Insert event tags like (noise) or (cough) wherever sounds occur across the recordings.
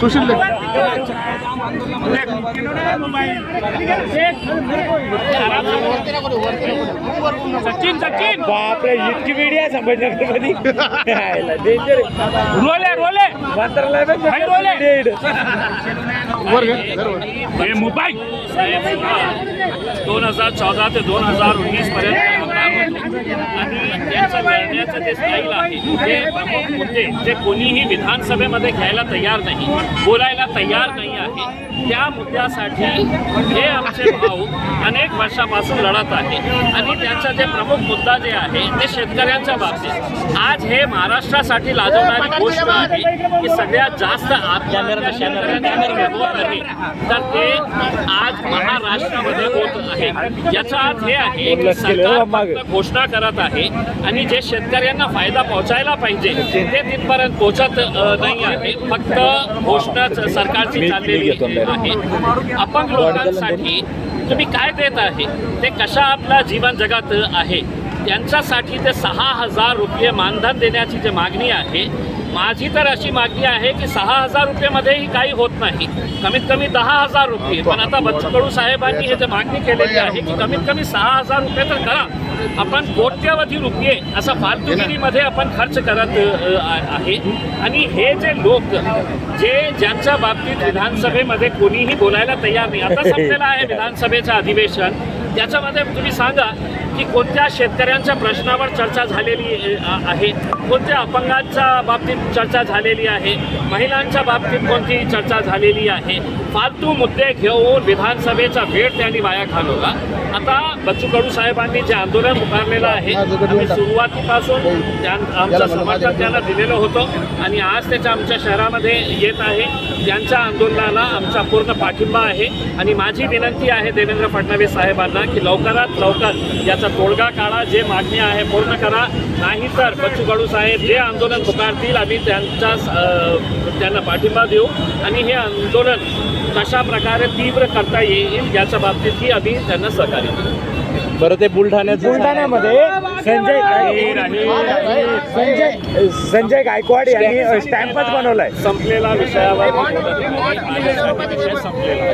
सुशील सचिन सचिन बापरे इतकी मीडिया रोले रोले. रोले. दोन हज़ार चौदह से दोन हज़ार उन्नीस पर्यंत आणि लढण्याचं जे स्टाईल आहे प्रमुख मुद्दे जे कोणीही विधानसभेमध्ये घ्यायला तयार नाही बोलायला तयार नाही आहे त्या मुद्द्यासाठी हे आमचे भाऊ अनेक वर्षापासून लढत आहे. आणि त्यांचा जे प्रमुख मुद्दा जे आहे ते शेतकऱ्यांच्या बाबतीत. आज हे महाराष्ट्रासाठी लाजवणारी गोष्ट आहे की सगळ्यात जास्त आत्महत्या शेतकऱ्यांच्या होत आहे. तर ते आज महाराष्ट्रामध्ये होत आहे. याचा अर्थ हे आहे की सरकार घोषणा करत आहे आणि जे शेतकऱ्यांना फायदा पोहोचायला पाहिजे ते तिथपर्यंत पोहोचत नाही आहे. फक्त घोषणाच सरकारची चाललेली आहे. अपंग लोकांसाठी तुम्ही काय देत आहे? ते कशा आपला जीवन जगात आहे? त्यांच्यासाठी ते सहा हजार रुपये मानधन देण्याची जी मागणी आहे माझी तर अशी मागणी आहे की सहा हजार रुपयेमध्येही काही होत नाही. कमीत कमी दहा हजार रुपये. पण आता बच्चू कडू साहेबांनी हे जे मागणी केलेली आहे की कमीत कमी सहा हजार रुपये तर करा. आपण कोट्यवधी रुपये असं फालतुगिरीमध्ये आपण खर्च करत आहे. आणि हे जे लोक जे ज्यांच्या बाबतीत विधानसभेमध्ये कोणीही बोलायला तयार नाही. आता संपलेलं आहे (laughs) विधानसभेचं अधिवेशन. त्याच्यामध्ये तुम्ही सांगा की कोणत्या शेतकऱ्यांच्या प्रश्नावर चर्चा झालेली आहे? कोणत्या अपंगांच्या बाबतीत चर्चा झालेली आहे? महिलांच्या बाबतीत कोणती चर्चा झालेली आहे? फालतू मुद्दे घेऊन विधानसभेचा वेळ त्यांनी वाया घालवला. आता बच्चू कडू साहेबांनी जे आंदोलन पुकारलेलं आहे आम्ही सुरुवातीपासून त्या आमचं समर्थन त्यांना दिलेलं होतं आणि आज त्याच्या आमच्या शहरामध्ये येत आहे. यांच्या आंदोलनाला आमचा पूर्ण पाठिंबा आहे. आणि माझी विनंती आहे देवेंद्र फडणवीस साहेबांना की लवकरात लवकर याचा तोडगा काढा जे मागणी आहे पूर्ण करा. नाहीतर बच्चू कडू साहेब जे आंदोलन पुकारतील आम्ही त्यांचा त्यांना पाठिंबा देऊ. आणि हे आंदोलन कशा प्रकारे तीव्र करता येईल याच्या बाबतीतही आम्ही त्यांना सहकार्य करू. बरं ते बुलढाण्यात बुलढाण्यामध्ये संजय संजय संजय गायकवाड यांनी स्टॅम्पच बनवलाय. संपलेला विषयावर.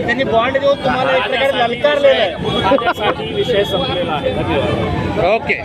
त्यांनी बॉन्ड देऊन तुम्हाला एक प्रकारे ललकारलेलं आहे. विषय संपलेला आहे. धन्यवाद. ओके.